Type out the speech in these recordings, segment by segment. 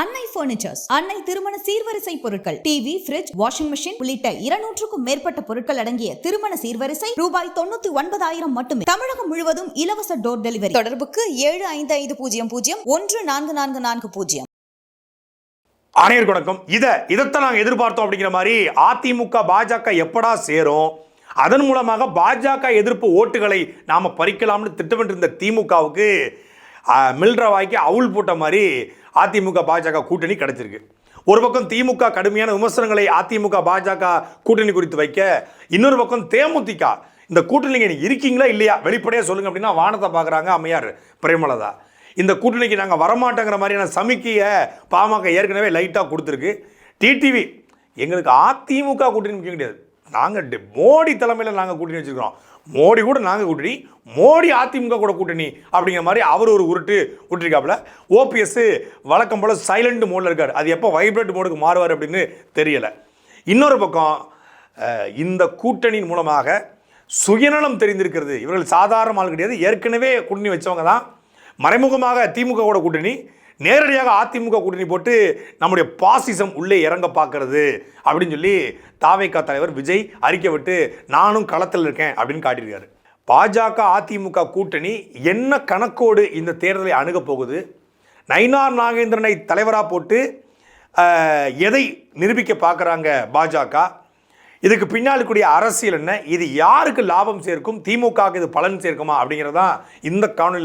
அன்னை பர்னிச்சர்ஸ் அன்னை திருமண சீர்வரிசை பொருட்கள். டிவி பிரிட்ஜ் வாஷிங் மிஷின் உள்ளிட்ட இருநூற்றுக்கும் மேற்பட்ட பொருட்கள் அடங்கிய திருமண சீர்வரிசை ரூபாய் தொண்ணூத்தி ஒன்பதாயிரம் மட்டுமே. தமிழகம் முழுவதும் இலவச டோர் டெலிவரி தொடர்புக்கு ஏழு ஐந்து ஐந்து பூஜ்ஜியம் பூஜ்ஜியம் ஒன்று நான்கு நான்கு நான்கு பூஜ்ஜியம். அனைவருக்கு வணக்கம். இதை இதைத்தான் நாங்கள் எதிர்பார்த்தோம் அப்படிங்கிற மாதிரி அதிமுக பாஜக எப்படா சேரும்? அதன் மூலமாக பாஜக எதிர்ப்பு ஓட்டுகளை நாம் பறிக்கலாம்னு திட்டமிட்டிருந்த திமுகவுக்கு மில்ற வாய்க்கு அவுள் போட்ட மாதிரி அதிமுக பாஜக கூட்டணி கிடைச்சிருக்கு. ஒரு பக்கம் திமுக கடுமையான விமர்சனங்களை அதிமுக பாஜக கூட்டணி குறித்து வைக்க இன்னொரு பக்கம் தேமுதிக இந்த கூட்டணிக்கு நீங்கள் இருக்கீங்களா இல்லையா? வெளிப்படையாக சொல்லுங்க அப்படின்னா வானத்தை பார்க்குறாங்க அம்மையார் பிரேமலதா. இந்த கூட்டணிக்கு நாங்கள் வரமாட்டோங்கிற மாதிரியான சமிக்கையை பாமக ஏற்கனவே லைட்டாக கொடுத்துருக்கு. டிடிவி எங்களுக்கு அதிமுக கூட்டணி முக்கியம் கிடையாது. நாங்கள் மோடி தலைமையில் நாங்கள் கூட்டணி வச்சுருக்கிறோம். மோடி கூட நாங்கள் கூட்டணி மோடி அதிமுக கூட கூட்டணி அப்படிங்கிற மாதிரி அவர் ஒரு உருட்டு விட்டுருக்காப்புல ஓபிஎஸ் வழக்கம் போல் சைலண்ட் மோடில் இருக்கார். அது எப்போ வைப்ரேட் மோடுக்கு மாறுவார் அப்படின்னு தெரியலை. இன்னொரு பக்கம் இந்த கூட்டணியின் மூலமாக சுயநலம் தெரிந்திருக்கிறது. இவர்கள் சாதாரண ஆள் கிடையாது. ஏற்கனவே கூட்டணி வச்சவங்க தான். மறைமுகமாக திமுக கூட கூட்டணி நேரடியாக அதிமுக கூட்டணி போட்டு நம்முடைய பாசிசம் உள்ளே இறங்க பார்க்கறது அப்படின்னு சொல்லி தாவைக்கா தலைவர் விஜய் அறிக்கை விட்டு நானும் களத்தில் இருக்கேன் அப்படின்னு காட்டியிருக்காரு. பாஜக அதிமுக கூட்டணி என்ன கணக்கோடு இந்த தேர்தலை அணுகப் போகுது? நயினார் நாகேந்திரனை தலைவராக போட்டு எதை நிரூபிக்க பார்க்குறாங்க பாஜக? இதுக்கு பின்னால் கூடிய அரசியல் என்ன? இது யாருக்கு லாபம் சேர்க்கும்? திமுகவுக்கு இது பலன் சேர்க்குமா? அப்படிங்கிறதான் இந்த காணொலி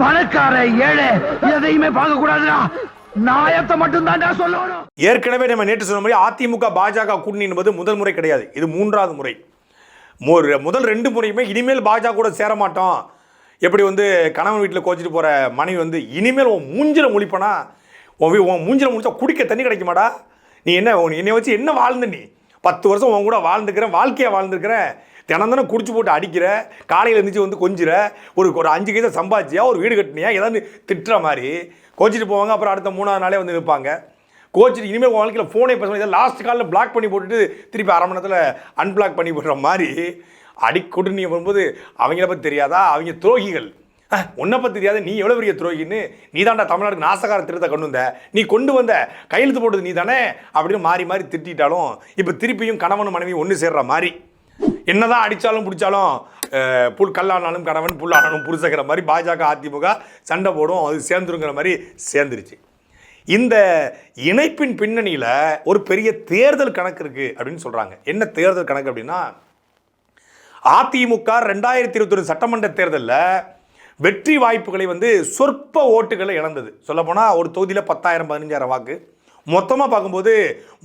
பணக்கார ஏழை எதையுமே பார்க்க கூடாதுடா நாயத்தை மட்டும்தான்டா சொல்லணும். ஏற்கனவே நம்ம நேற்று சொன்ன மாதிரி அதிமுக பாஜக கூட்டணி என்பது முதல் முறை கிடையாது. இது மூன்றாவது முறை. முதல் ரெண்டு முறையுமே இனிமேல் பாஜக கூட சேர மாட்டோம். எப்படி வந்து கணவன் வீட்டில் கோச்சிட்டு போகிற மனைவி வந்து இனிமேல் உன் மூஞ்சில் முழிப்பனா? உன் உன் மூஞ்சில் முழிச்சா குடிக்க தண்ணி கிடைக்குமாடா? நீ என்ன உன் என்னை வச்சு என்ன வாழ்ந்த நீ? பத்து வருஷம் உன் கூட வாழ்ந்துக்கிறேன் வாழ்க்கையாக வாழ்ந்துருக்கிறேன். தினம் தினம் குடிச்சு போட்டு அடிக்கிற காலையில் இருந்துச்சு வந்து கொஞ்சிற ஒரு ஒரு அஞ்சு கைதை சம்பாதிச்சியா ஒரு வீடு கட்டினியா ஏதாவது திட்டுற மாதிரி. கோச்சிட்டு போவாங்க அப்புறம் அடுத்த மூணாவது நாளே வந்து நிற்பாங்க. கோச்சிட்டு இனிமேல் உங்கள் வாழ்க்கையில் ஃபோனே பேசணும் இதை லாஸ்ட் காலில் பிளாக் பண்ணி போட்டுட்டு திருப்பி அரை மணி நேரத்தில் அன்பிளாக் பண்ணி போடுற மாதிரி. அடிக்கொண்டு நீ வரும்போது அவங்கள பற்றி தெரியாதா? அவங்க துரோகிகள். உன்னை பற்றி தெரியாத. நீ எவ்வளோ பெரிய துரோகின்னு நீ தாண்டா தமிழ்நாடு நாசகார திருத்த கொண்டு வந்த. நீ கொண்டு வந்த கையெழுத்து போட்டது நீ தானே? அப்படின்னு மாறி மாறி திட்டிட்டாலும் இப்போ திருப்பியும் கணவன் மனைவி ஒன்று சேர்ற மாதிரி. என்னதான் அடித்தாலும் பிடிச்சாலும் புல் கல்லானாலும் கணவன் புல்லானாலும் புருஷங்கிற மாதிரி பாஜக அதிமுக சண்டை போடும் அது சேர்ந்துருங்கிற மாதிரி சேர்ந்துருச்சு. இந்த இணைப்பின் பின்னணியில் ஒரு பெரிய தேர்தல் கணக்கு இருக்குது அப்படின்னு சொல்கிறாங்க என்ன தேர்தல் கணக்கு அப்படின்னா அதிமுக ரெண்டாயிரத்தி இருபத்தொரு சட்டமன்ற தேர்தலில் வெற்றி வாய்ப்புகளை வந்து சொற்ப ஓட்டுகளை இழந்தது. சொல்லப்போனால் ஒரு தொகுதியில் பத்தாயிரம் பதினஞ்சாயிரம் வாக்கு. மொத்தமாக பார்க்கும்போது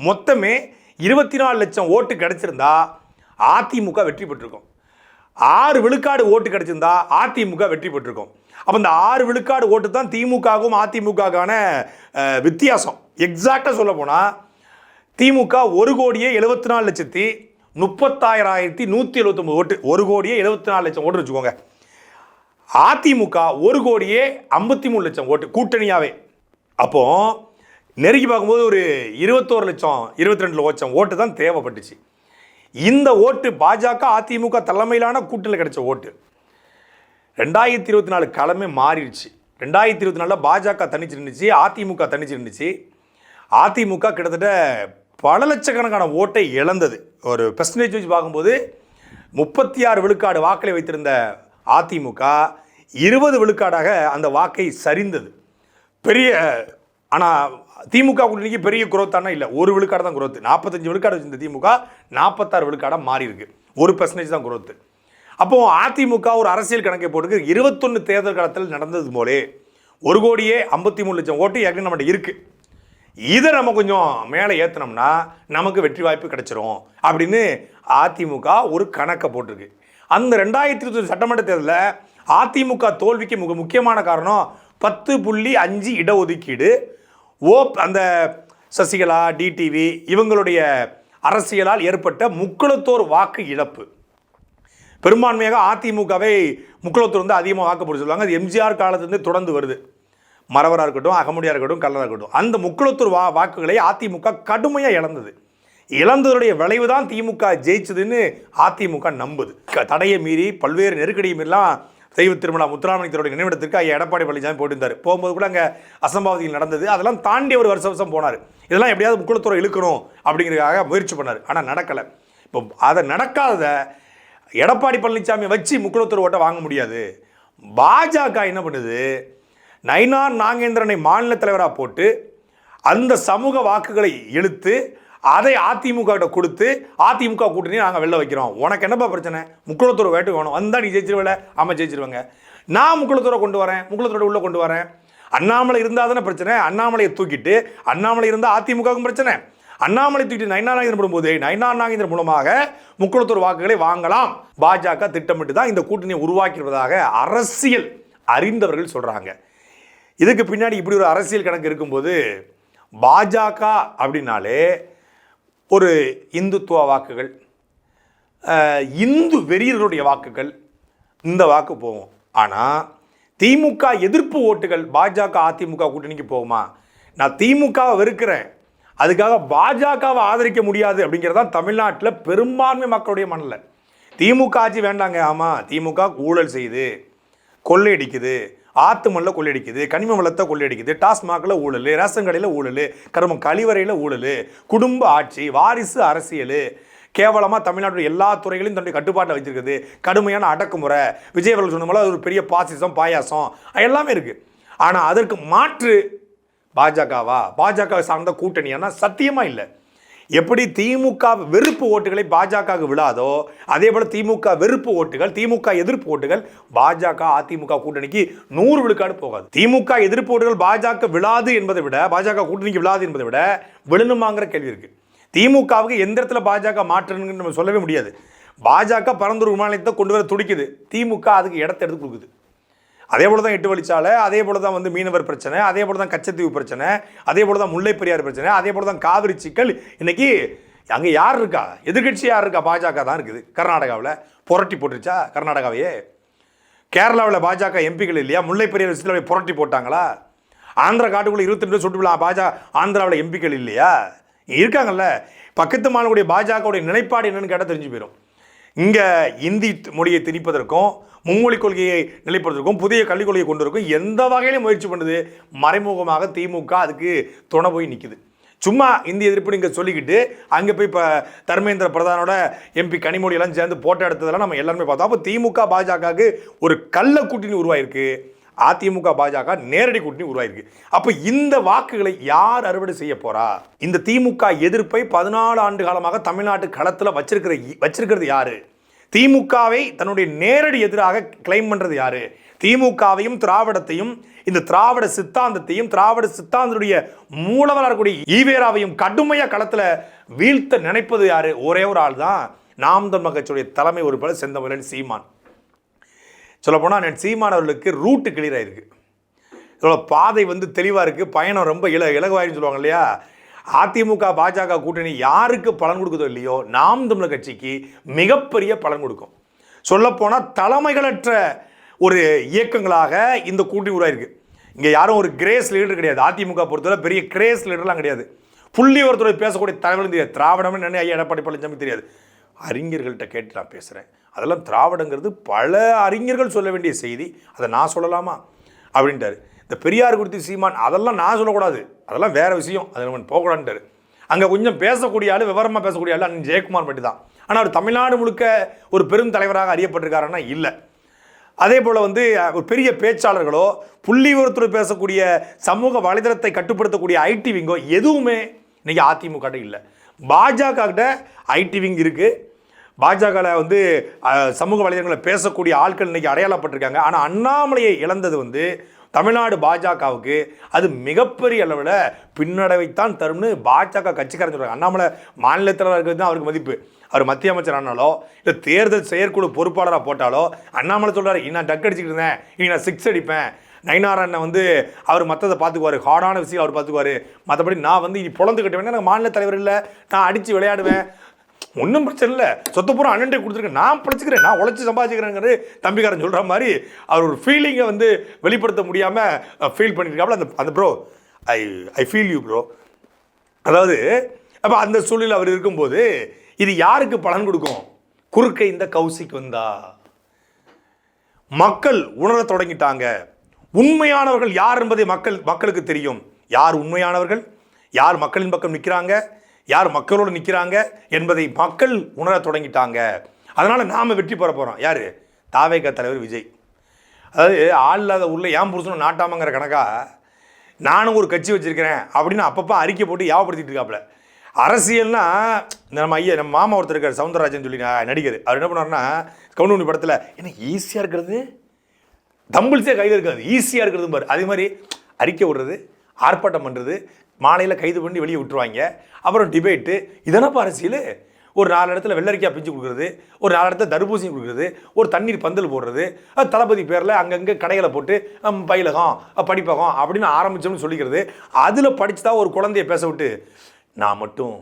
மொத்தமே இருபத்தி நாலு லட்சம் ஓட்டு கிடச்சிருந்தா அதிமுக வெற்றி பெற்றிருக்கும். ஆறு விழுக்காடு ஓட்டு கிடச்சிருந்தா அதிமுக வெற்றி பெற்றிருக்கும். அப்போ இந்த ஆறு விழுக்காடு ஓட்டு தான் திமுகவுக்கும் அதிமுகவுக்கான வித்தியாசம். எக்ஸாக்டாக சொல்ல போனால் திமுக ஒரு கோடியே எழுபத்தி நாலு லட்சத்தி முப்பத்தாயிராயிரத்தி நூற்றி எழுபத்தொம்பது ஓட்டு. ஒரு கோடியே எழுபத்தி நாலு லட்சம் ஓட்டு வச்சுக்கோங்க. அதிமுக ஒரு கோடியே ஐம்பத்தி மூணு லட்சம் ஓட்டு கூட்டணியாகவே அப்போது நெருங்கி பார்க்கும்போது ஒரு இருபத்தோரு லட்சம் இருபத்தி ரெண்டு லட்சம் ஓட்டு தான் தேவைப்பட்டுச்சு. இந்த ஓட்டு பாஜக அதிமுக தலைமையிலான கூட்டில் கிடைச்ச ஓட்டு. ரெண்டாயிரத்தி இருபத்தி நாலு கிழமை மாறிடுச்சு. ரெண்டாயிரத்தி இருபத்தி நாலில் பாஜக தனிச்சு நின்றுச்சு அதிமுக தனிச்சு நின்றுச்சு அதிமுக கிட்டத்தட்ட பல லட்சக்கணக்கான ஓட்டை இழந்தது. ஒரு பெர்சன்டேஜ் வச்சு பார்க்கும்போது முப்பத்தி ஆறு விழுக்காடு வாக்களை வைத்திருந்த அதிமுக இருபது விழுக்காடாக அந்த வாக்கை சரிந்தது. பெரிய ஆனால் திமுக கூட்டணிக்கு பெரிய குரோத்தானா இல்லை. ஒரு விழுக்காடு தான் குரோத்து நாற்பத்தஞ்சு விழுக்காடு வச்சிருந்த திமுக நாற்பத்தாறு விழுக்காடாக மாறி இருக்கு. ஒரு பெர்சன்டேஜ் தான் குரோத்து அப்போ அதிமுக ஒரு அரசியல் கணக்கை போட்டுக்கு இருபத்தொன்று தேர்தல் காலத்தில் நடந்தது போலே ஒரு கோடியே ஐம்பத்தி மூணு லட்சம் ஓட்டு ஏற்கனவே நம்மகிட்ட இருக்குது இதை நம்ம கொஞ்சம் மேலே ஏற்றினோம்னா நமக்கு வெற்றி வாய்ப்பு கிடைச்சிரும் அப்படின்னு அதிமுக ஒரு கணக்கை போட்டிருக்கு. அந்த ரெண்டாயிரத்தி இருபத்தி சட்டமன்ற தேர்தலில் அதிமுக தோல்விக்கு மிக முக்கியமான காரணம் பத்து புள்ளி அஞ்சு இடஒதுக்கீடு ஓப் அந்த சசிகலா டிடிவி இவங்களுடைய அரசியலால் ஏற்பட்ட முக்குளத்தோர் வாக்கு இழப்பு. பெரும்பான்மையாக அதிமுகவை முக்குளத்தூர் வந்து அதிகமாக வாக்குப்பட்டு சொல்லுவாங்க. அது எம்ஜிஆர் காலத்துலேருந்து தொடர்ந்து வருது. மறவராக இருக்கட்டும் அகமுடியாக இருக்கட்டும் கல்லராக இருக்கட்டும். அந்த முக்குளத்தூர் வா வாக்குகளை அதிமுக கடுமையாக இழந்தது. இழந்ததுடைய விளைவு தான் திமுக ஜெயிச்சதுன்னு அதிமுக நம்புது. க- தடையை மீறி பல்வேறு நெருக்கடியும் எல்லாம் தெய்வ திருமலா முத்துராமலிங்கத்தருடைய நினைவிடத்திற்கு ஐயா எடப்பாடி பழனிசாமி போட்டிருந்தார். போகும்போது கூட அங்கே அசம்பாவிதிகள் நடந்தது. அதெல்லாம் தாண்டி ஒரு வருஷ வருஷம் போனார். இதெல்லாம் எப்படியாவது முக்குளத்தூரை இழுக்கணும் அப்படிங்கிறதுக்காக முயற்சி பண்ணார். ஆனால் நடக்கலை. இப்போ அதை நடக்காத எடப்பாடி பழனிசாமி வச்சு முக்குளத்தூர் ஓட்டை வாங்க முடியாது. பாஜக என்ன பண்ணுது? நயினார் நாகேந்திரனை மாநில தலைவராக போட்டு அந்த சமூக வாக்குகளை இழுத்து அதை அதிமுக கிட்ட கொடுத்து அதிமுக கூட்டணி நாங்கள் வெளில வைக்கிறோம். உனக்கு என்னப்பா பிரச்சனை? முக்குளத்தூர் வேட்டு வேணும். வந்தால் நீ ஜெயிச்சிருவல? ஆமாம் ஜெயிச்சிருவாங்க. நான் முக்குளத்தூரை கொண்டு வரேன். முக்குளத்தூரை உள்ளே கொண்டு வரேன். அண்ணாமலை இருந்தால் தானே பிரச்சனை. அண்ணாமலையை தூக்கிட்டு அண்ணாமலை இருந்தால் அதிமுகவுக்கும் பிரச்சனை. அண்ணாமலை தூக்கிட்டு நயினார் நாகேந்திரன் போடும்போது நயினார் நாகேந்திரன் மூலமாக முக்குளத்தூர் வாக்குகளை வாங்கலாம். பாஜக திட்டமிட்டு தான் இந்த கூட்டணியை உருவாக்கிடுவதாக அரசியல் அறிந்தவர்கள் சொல்கிறாங்க இதுக்கு பின்னாடி இப்படி ஒரு அரசியல் கணக்கு இருக்கும்போது பாஜக அப்படின்னாலே ஒரு இந்துத்துவ வாக்குகள் இந்து வெறியர்களுடைய வாக்குகள் இந்த வாக்கு போகும். ஆனால் திமுக எதிர்ப்பு ஓட்டுகள் பாஜக அதிமுக கூட்டணிக்கு போகுமா? நான் திமுகவை வெறுக்கிறேன். அதுக்காக பாஜகவை ஆதரிக்க முடியாது அப்படிங்கிறதான் தமிழ்நாட்டில் பெரும்பான்மை மக்களுடைய மனநிலை. திமுக ஆட்சி வேண்டாங்க. ஆமாம் திமுக ஊழல் செய்யுது கொள்ளையடிக்குது. ஆத்து மண்ணில் கொள்ளையடிக்குது கனிம வளத்தை கொள்ளையடிக்குது டாஸ்மாகில் ஊழல் ரேஷன் கடையில் ஊழல் கருமம் கழிவறையில் ஊழல் குடும்ப ஆட்சி வாரிசு அரசியல் கேவலமாக தமிழ்நாட்டுடைய எல்லா துறைகளையும் தன்னுடைய கட்டுப்பாட்டில் வச்சிருக்குது. கடுமையான அடக்குமுறை. விஜய் அவர்கள் சொன்ன போல அது ஒரு பெரிய பாசிசம் பாயாசம். எல்லாமே இருக்குது ஆனால் அதற்கு மாற்று பாஜகவா? பாஜக சார்ந்த கூட்டணியானா சத்தியமாக இல்லை. எப்படி திமுக வெறுப்பு ஓட்டுகளை பாஜகவுக்கு விழாதோ அதே போல திமுக வெறுப்பு ஓட்டுகள் திமுக எதிர்ப்பு ஓட்டுகள் பாஜக அதிமுக கூட்டணிக்கு நூறு விழுக்காடு போகாது. திமுக எதிர்ப்பு ஓட்டுகள் பாஜக விழாது என்பதை விட பாஜக கூட்டணிக்கு விழாது என்பதை விட விழுணுமாங்கிற கேள்வி இருக்கு. திமுகவுக்கு எந்த இடத்துல பாஜக மாற்றணுங்கன்னு நம்ம சொல்லவே முடியாது. பாஜக பரந்தூர் விமான நிலையத்தை கொண்டு வர துடிக்குது. திமுக அதுக்கு இடத்த எடுத்து கொடுக்குது. அதே போல தான் எட்டு வழிச்சாலை அதே போல தான் வந்து மீனவர் பிரச்சனை அதே போல தான் கச்சத்தீவு பிரச்சனை அதே போல தான் முல்லை பெரியார் பிரச்சனை அதே போல தான் காவிரி சிக்கல். இன்னைக்கு அங்கே யார் இருக்கா? எதிர்க்கட்சி யார் இருக்கா? பாஜக தான் இருக்குது. கர்நாடகாவில் புரட்டி போட்டுருச்சா? கர்நாடகாவையே. கேரளாவில் பாஜக எம்பிகள் இல்லையா? முல்லை பெரியார் விஷயத்தில் புரட்டி போட்டாங்களா? ஆந்திரா காட்டுக்குள்ளே இருபத்தி ரெண்டு சுட்டு விழா பாஜக ஆந்திராவில் எம்பிக்கள் இல்லையா? இருக்காங்கல்ல. பக்கத்து மாநிலக்கூடிய பாஜகவுடைய நிலைப்பாடு என்னென்னு கேட்டால் தெரிஞ்சு போயிடும் இங்கே இந்தி மொழியை திணிப்பதற்கும் மும்மொழி கொள்கையை நிலைப்படுத்துவதற்கும் புதிய கல்விக் கொள்கையை கொண்டு எந்த வகையிலும் முயற்சி பண்ணுது. மறைமுகமாக திமுக அதுக்கு துணை போய் நிற்குது சும்மா இந்திய எதிர்ப்பு நீங்கள் சொல்லிக்கிட்டு அங்கே போய் இப்போ தர்மேந்திர பிரதானோட எம்பி கனிமொழியெல்லாம் சேர்ந்து போட்டோ எடுத்ததெல்லாம் நம்ம எல்லாருமே பார்த்தோம். அப்போ திமுக பாஜகவுக்கு ஒரு கள்ள கூட்டணி உருவாயிருக்கு. அதிமுக பாஜக நேரடி கூட்டணி உருவாயிருக்கு. அப்போ இந்த வாக்குகளை யார் அறுவடை செய்ய போறா? இந்த திமுக எதிர்ப்பை பதினாலு ஆண்டு காலமாக தமிழ்நாட்டு களத்தில் வச்சிருக்கிற வச்சிருக்கிறது யாரு? திமுகவை தன்னுடைய நேரடி எதிராக கிளைம் பண்றது யாரு? திமுகவையும் திராவிடத்தையும் இந்த திராவிட சித்தாந்தத்தையும் திராவிட சித்தாந்தத்துடைய மூலவராக இருக்கக்கூடிய ஈவேராவையும் கடுமையா களத்துல வீழ்த்த நினைப்பது யாரு? ஒரே ஒரு ஆள் தான் நாம் தமிழ் கட்சியுடைய தலைமை உறுப்பினர் செந்தமிழன் சீமான். சொல்லப்போனால் நான் சீமானவர்களுக்கு ரூட்டு கிளியர் ஆயிருக்கு. இதோட பாதை வந்து தெளிவாக இருக்குது பயணம் ரொம்ப இல இலகுவாயின்னு சொல்லுவாங்க இல்லையா? அதிமுக பாஜக கூட்டணி யாருக்கு பலன் கொடுக்குதோ இல்லையோ நாம் தமிழர் கட்சிக்கு மிகப்பெரிய பலன் கொடுக்கும். சொல்லப்போனால் தலைமைகளற்ற ஒரு இயக்கங்களாக இந்த கூட்டணி உருவாயிருக்கு. இங்கே யாரும் ஒரு கிரேஸ் லீடர் கிடையாது. அதிமுக பொறுத்தவரை பெரிய கிரேஸ் லீடர்லாம் கிடையாது. புள்ளி ஒருத்தர் பேசக்கூடிய தலைவர்கள் தெரியாது. திராவிடம்னு நினைவு ஐயா எடப்பாடி பழனிசாமி தெரியாது. அறிஞர்கள்ட்ட கேட்டு நான் பேசுகிறேன் அதெல்லாம் திராவிடங்கிறது பல அறிஞர்கள் சொல்ல வேண்டிய செய்தி. அதை நான் சொல்லலாமா? அப்படின்ட்டாரு. இந்த பெரியார் குறித்து சீமான் அதெல்லாம் நான் சொல்லக்கூடாது. அதெல்லாம் வேறு விஷயம். அதை நம்ம போகக்கூடாதுன்ட்டார். அங்கே கொஞ்சம் பேசக்கூடிய ஆள் விவரமாக பேசக்கூடிய ஆள் அண்ணன் ஜெயக்குமார் மட்டும் தான். ஆனால் அவர் தமிழ்நாடு முழுக்க ஒரு பெரும் தலைவராக அறியப்பட்டிருக்காருன்னா இல்லை. அதே போல் வந்து ஒரு பெரிய பேச்சாளர்களோ புள்ளி விவரத்துறை பேசக்கூடிய சமூக வலைதளத்தை கட்டுப்படுத்தக்கூடிய ஐடி விங்கோ எதுவுமே இன்றைக்கி அதிமுக இல்லை. பாஜக கிட்ட ஐடி விங் இருக்குது பாஜகவில் வந்து சமூக வலைதளங்களில் பேசக்கூடிய ஆட்கள் இன்றைக்கி அடையாளப்பட்டிருக்காங்க. ஆனால் அண்ணாமலையை இழந்தது வந்து தமிழ்நாடு பாஜகவுக்கு அது மிகப்பெரிய அளவில் பின்னடைவைத்தான் தரும்னு பாஜக கட்சிக்காரன் சொல்கிறாங்க அண்ணாமலை மாநிலத்தில் இருக்கிறது தான் அவருக்கு மதிப்பு. அவர் மத்திய அமைச்சர் ஆனாலோ இல்லை தேர்தல் செயற்குழு பொறுப்பாளராக போட்டாலோ அண்ணாமலை சொல்கிறார் நான் டக் அடிச்சுக்கிட்டு இருந்தேன். இனி நான் சிக்ஸ் அடிப்பேன். நயினாரண்ணை வந்து அவர் மற்றதை பார்த்துக்குவார் ஹார்டான விஷயம் அவர் பார்த்துக்குவார் மற்றபடி நான் வந்து இனி பொழந்து எனக்கு மாநில தலைவர் இல்லை. நான் அடித்து விளையாடுவேன். ஒன்றும் பிரச்சனை இல்லை. சொத்து பூரா அண்ணன்டே கொடுத்துருக்கேன் நான் பிழைச்சிக்கிறேன். நான் உழைச்சி சம்பாதிக்கிறேங்கிறது தம்பிக்காரன் சொல்கிற மாதிரி அவர் ஒரு ஃபீலிங்கை வந்து வெளிப்படுத்த முடியாமல் ஃபீல் பண்ணியிருக்காப்புல அந்த அந்த bro I I feel you bro அதாவது அப்போ அந்த சூழ்நிலை அவர் இருக்கும்போது இது யாருக்கு பலன் கொடுக்கும்? குறுக்க இந்த கௌசிக்கு வந்தா. மக்கள் உணரத் தொடங்கிட்டாங்க. உண்மையானவர்கள் யார் என்பதை மக்கள் மக்களுக்கு தெரியும். யார் உண்மையானவர்கள்? யார் மக்களின் பக்கம் நிற்கிறாங்க யார் மக்களோடு நிற்கிறாங்க என்பதை மக்கள் உணரத் தொடங்கிட்டாங்க. அதனால் நாம் வெற்றி பெற போகிறோம் யார்? தாவேக தலைவர் விஜய். அதாவது ஆள் இல்லாத ஊரில் ஏன் புருஷனும் நாட்டாமங்கிற கணக்காக நானும் ஒரு கட்சி வச்சிருக்கிறேன் அப்படின்னு அப்பப்போ அறிக்கை போட்டு யாவப்படுத்திட்டு இருக்காப்புல அரசியல்னா இந்த நம்ம ஐயா நம்ம மாமா ஒருத்தர் இருக்கார் சவுந்தரராஜன் சொல்லி நான் நடிகர். அவர் என்ன பண்ணாருன்னா கவுண்டமணி படத்தில் என்ன ஈஸியாக இருக்கிறது? தம்பிள்ஸே கையில் இருக்காது. ஈஸியாக இருக்கிறது பாரு அதே மாதிரி அறிக்கை விடுறது ஆர்ப்பாட்டம் பண்ணுறது மாலையில் கைது பண்ணி வெளியே விட்டுருவாங்க. அப்புறம் டிபேட்டு. இதனப்பா அரசியல்? ஒரு நாலு இடத்துல வெள்ளரிக்காய் பிஞ்சு கொடுக்குறது ஒரு நாலு இடத்துல தர்பூசணி கொடுக்குறது ஒரு தண்ணீர் பந்தல் போடுறது அது தளபதி பேரில் அங்கங்கே கடைகளை போட்டு பயிலகம் படிப்பகம் அப்படின்னு ஆரம்பித்தோம்னு சொல்லிக்கிறது. அதில் படித்து தான் ஒரு குழந்தைய பேச விட்டு நான் மட்டும்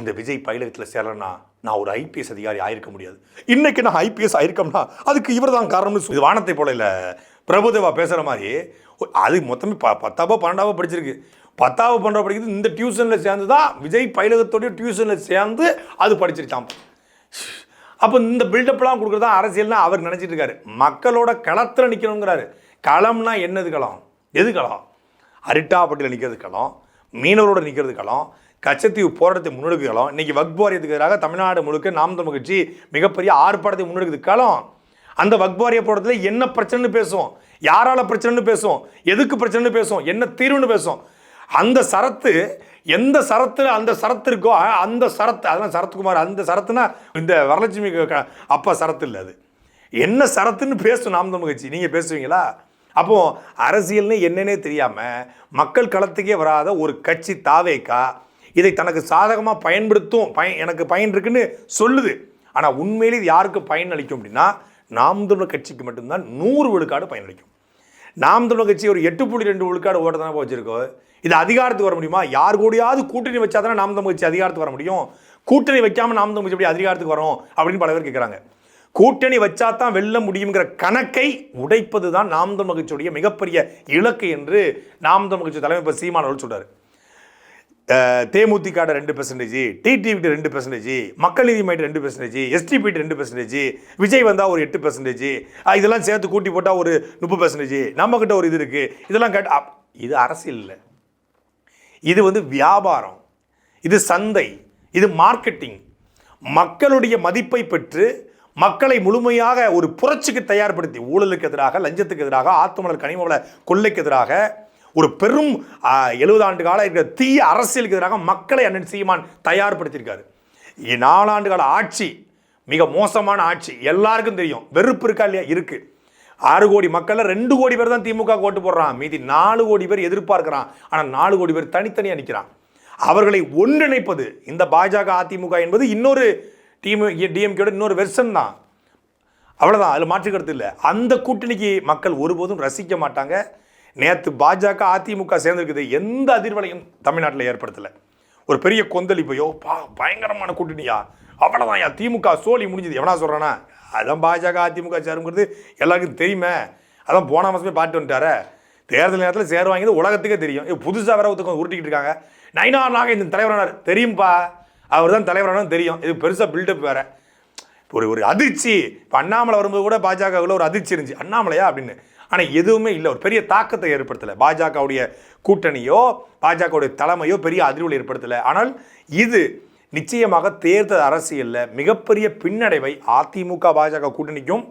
இந்த விஜய் பயிலகத்தில் சேரலன்னா நான் ஒரு ஐபிஎஸ் அதிகாரி ஆயிருக்க முடியாது. இன்னைக்கு நான் ஐபிஎஸ் ஆயிருக்கோம்னா அதுக்கு இவர் தான் காரணம்னு சொல்லி இது வானத்தை போல இல்லை பிரபுதேவா பேசுகிற மாதிரி அது மொத்தமே ப பத்தாவோ பன்னெண்டாவோ படிச்சிருக்கு. பத்தாவது பண்ணுற படிக்கிறது இந்த டியூஷனில் சேர்ந்து தான் விஜய் பயிலகத்தோடைய டியூஷனில் சேர்ந்து அது படிச்சிருக்கான் அப்போ இந்த பில்டப்லாம் கொடுக்குறதா அரசியல்னா அவர் நினச்சிட்டு இருக்காரு. மக்களோட களத்தில் நிற்கணுங்கிறாரு களம்னா என்னது களம்? எது களம்? அரிட்டாப்பட்டியில் நிற்கிறது களம். மீனவரோட நிற்கிறது களம். கச்சத்தீவு போராட்டத்தை முன்னெடுக்கிற களம். இன்றைக்கி வக்பாரியத்துக்கு எதிராக தமிழ்நாடு முழுக்க நாம் தமிழ் கட்சி மிகப்பெரிய ஆர்ப்பாட்டத்தை முன்னெடுக்குது களம். அந்த வக்பாரிய போராட்டத்தில் என்ன பிரச்சனைன்னு பேசுவோம். யாரால பிரச்சனைன்னு பேசுவோம்? எதுக்கு பிரச்சனைன்னு பேசுவோம்? என்ன தீர்வுன்னு பேசும் அந்த சரத்து எந்த சரத்தில் அந்த சரத்து இருக்கோ அந்த சரத்து அதெல்லாம் சரத்குமார் அந்த சரத்துனா இந்த வரலட்சுமி க- அப்பா சரத்து இல்லை அது. என்ன சரத்துன்னு பேசும் நாம் தமிழ் கட்சி. நீங்கள் பேசுவீங்களா? அப்போது அரசியல்னு என்னன்னே தெரியாமல் மக்கள் களத்துக்கே வராத ஒரு கட்சி தாவேக்கா இதை தனக்கு சாதகமாக பயன்படுத்தும் பயன் எனக்கு பயன் இருக்குன்னு சொல்லுது. ஆனால் உண்மையிலே இது யாருக்கு பயன் அளிக்கும் அப்படின்னா நாம் தமிழர் கட்சிக்கு மட்டும்தான் நூறு விழுக்காடு பயனளிக்கும் நாம் தமிழர் கட்சி ஒரு எட்டு புள்ளி ரெண்டு விழுக்காடு ஓட்ட வச்சுருக்கோம் இது அதிகாரத்துக்கு வர முடியுமா? யார் கூடயாவது கூட்டணி வச்சா தானே நாம் தமிழ் கட்சி அதிகாரத்துக்கு வர முடியும்? கூட்டணி வைக்காமல் நாம் தமிழ் எப்படி அதிகாரத்துக்கு வரும்? அப்படின்னு பல பேர் கேட்குறாங்க கூட்டணி வச்சா தான் வெல்ல முடியுங்கிற கணக்கை உடைப்பது தான் நாம் தமிழ் கட்சியுடைய மிகப்பெரிய இலக்கு என்று நாம் தமிழ் கட்சி தலைமை இப்போ சீமான் சொல்கிறார் தேமுதிகாட ரெண்டு பெர்சன்டேஜ் டிடிவிட்டு ரெண்டு பெர்சன்டேஜ் மக்கள் நீதி மையம் ரெண்டு பெர்சன்டேஜ் எஸ்டிபிட்டு ரெண்டு பெர்சன்டேஜ் விஜய் வந்தால் ஒரு எட்டு பெர்சன்டேஜ் இதெல்லாம் சேர்த்து கூட்டி போட்டால் ஒரு முப்பது பெர்சன்டேஜ் நம்மக்கிட்ட ஒரு இது இருக்குது இதெல்லாம் கேட்டால் அப்- இது அரசியல் இல்லை. இது வந்து வியாபாரம் இது சந்தை இது மார்க்கெட்டிங் மக்களுடைய மதிப்பை பெற்று மக்களை முழுமையாக ஒரு புரட்சிக்கு தயார்படுத்தி ஊழலுக்கு எதிராக லஞ்சத்துக்கு எதிராக ஆத்துமலர் கனிமவள கொள்ளைக்கு எதிராக ஒரு பெரும் எழுபது ஆண்டு கால இருக்கிற தீய அரசியலுக்கு எதிராக மக்களை அண்ணன் சீமான் தயார்படுத்தியிருக்காரு. நாலாண்டு கால ஆட்சி மிக மோசமான ஆட்சி எல்லாருக்கும் தெரியும். வெறுப்பு இருக்கா இல்லையா? இருக்குது ஆறு கோடி மக்களில் ரெண்டு கோடி பேர் தான் திமுக ஓட்டு போடுறான். மீதி நாலு கோடி பேர் எதிர்பார்க்கிறான். ஆனால் நாலு கோடி பேர் தனித்தனியாக நிற்கிறான் அவர்களை ஒன்றிணைப்பது இந்த பாஜக அதிமுக என்பது இன்னொரு டீம் டிஎம்கேட இன்னொரு வெர்ஷன் தான். அவ்வளோதான் அதில் மாற்று கருத்து இல்லை. அந்த கூட்டணிக்கு மக்கள் ஒருபோதும் ரசிக்க மாட்டாங்க. நேற்று பாஜக அதிமுக சேர்ந்திருக்குது. எந்த அதிர்வலையும் தமிழ்நாட்டில் ஏற்படுத்தலை. ஒரு பெரிய கொந்தளிப்பையோ பா பயங்கரமான கூட்டணியா? அவ்வளோதான் திமுக சோழி முடிஞ்சது. எவனா சொல்கிறானா அதான் பாஜக அதிமுக சேருங்கிறது எல்லாருக்கும் தெரியுமே. அதான் போன மாதமே பாட்டு வந்துட்டாரே. தேர்தல் நேரத்தில் சேர் வாங்கியது உலகத்துக்கே தெரியும். இப்போ புதுசாக வேற ஒருத்தவங்க உருட்டிக்கிட்டு இருக்காங்க. நைனா நாங்கள் இந்த தலைவரானார். தெரியும்ப்பா அவர் தான் தலைவரானு தெரியும். இது பெருசாக பில்டப் வேற. ஒரு ஒரு அதிர்ச்சி. இப்போ அண்ணாமலை வரும்போது கூட பாஜகவில் ஒரு அதிர்ச்சி இருந்துச்சு. அண்ணாமலையா அப்படின்னு. ஆனால் எதுவுமே இல்லை. ஒரு பெரிய தாக்கத்தை ஏற்படுத்தலை. பாஜகவுடைய கூட்டணியோ பாஜகவுடைய தலைமையோ பெரிய அதிர்வுகளை ஏற்படுத்தலை. ஆனால் இது நிச்சயமாக தேர்தல் அரசியலில் மிகப்பெரிய பின்னடைவை அதிமுக பாஜக கூட்டணிக்கும்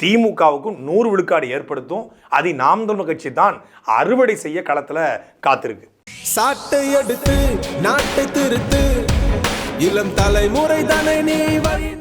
திமுகவுக்கும் நூறு விழுக்காடு ஏற்படுத்தும். அதை நாம் தமிழ் கட்சி தான் அறுவடை செய்ய களத்தில் காத்திருக்கு. சாட்டை எடுத்து நாட்டை திருத்து. இளம் தலைமுறை தானே நீ